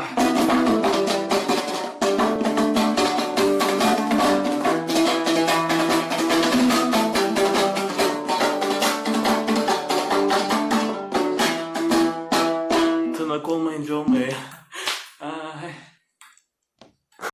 ya. Tırnak olmayınca olmuyor ya. Ay.